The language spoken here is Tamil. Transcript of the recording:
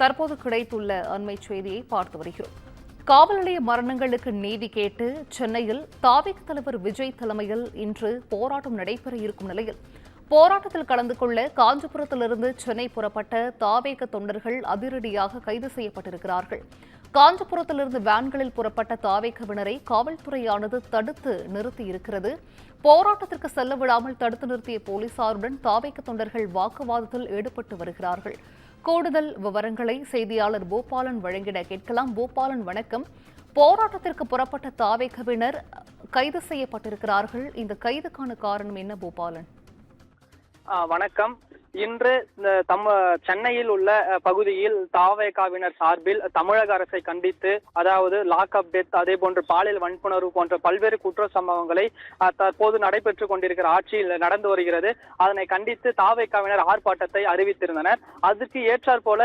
தற்போது கிடைத்துள்ள அண்மை செய்தியை பார்த்து வருகிறோம். காவல் நிலைய மரணங்களுக்கு நீதி கேட்டு சென்னையில் தாவிக் தலைவர் விஜய் தலைமையில் இன்று போராட்டம் நடைபெற இருக்கும் நிலையில் போராட்டத்தில் கலந்து கொள்ள காஞ்சிபுரத்திலிருந்து சென்னை புறப்பட்ட தாவேக தொண்டர்கள் அதிரடியாக கைது செய்யப்பட்டிருக்கிறார்கள். காஞ்சிபுரத்திலிருந்து வேன்களில் புறப்பட்ட தாவேகவினரை காவல்துறையானது தடுத்து நிறுத்தியிருக்கிறது. போராட்டத்திற்கு செல்ல விடாமல் தடுத்து நிறுத்திய போலீசாருடன் தாவேக தொண்டர்கள் வாக்குவாதத்தில் ஈடுபட்டு வருகிறார்கள். கூடுதல் விவரங்களை செய்தியாளர் போபாலன் வழங்கிட கேட்கலாம். போபாலன் வணக்கம். போராட்டத்திற்கு புறப்பட்ட தாவேகவினர் கைது செய்யப்பட்டிருக்கிறார்கள். இந்த கைதுக்கான காரணம் என்ன போபாலன்? வணக்கம். இன்று இந்த தம் சென்னையில் உள்ள பகுதியில் தாவேகாவினர் சார்பில் தமிழக அரசை கண்டித்து அதாவது லாக் அப் டெத் அதே போன்று பாலியல் வன்புணர்வு போன்ற பல்வேறு குற்ற சம்பவங்களை தற்போது நடைபெற்றுக் கொண்டிருக்கிற ஆட்சியில் நடந்து வருகிறது. அதனை கண்டித்து தாவேகாவினர் ஆர்ப்பாட்டத்தை அறிவித்திருந்தனர். அதற்கு ஏற்றாற் போல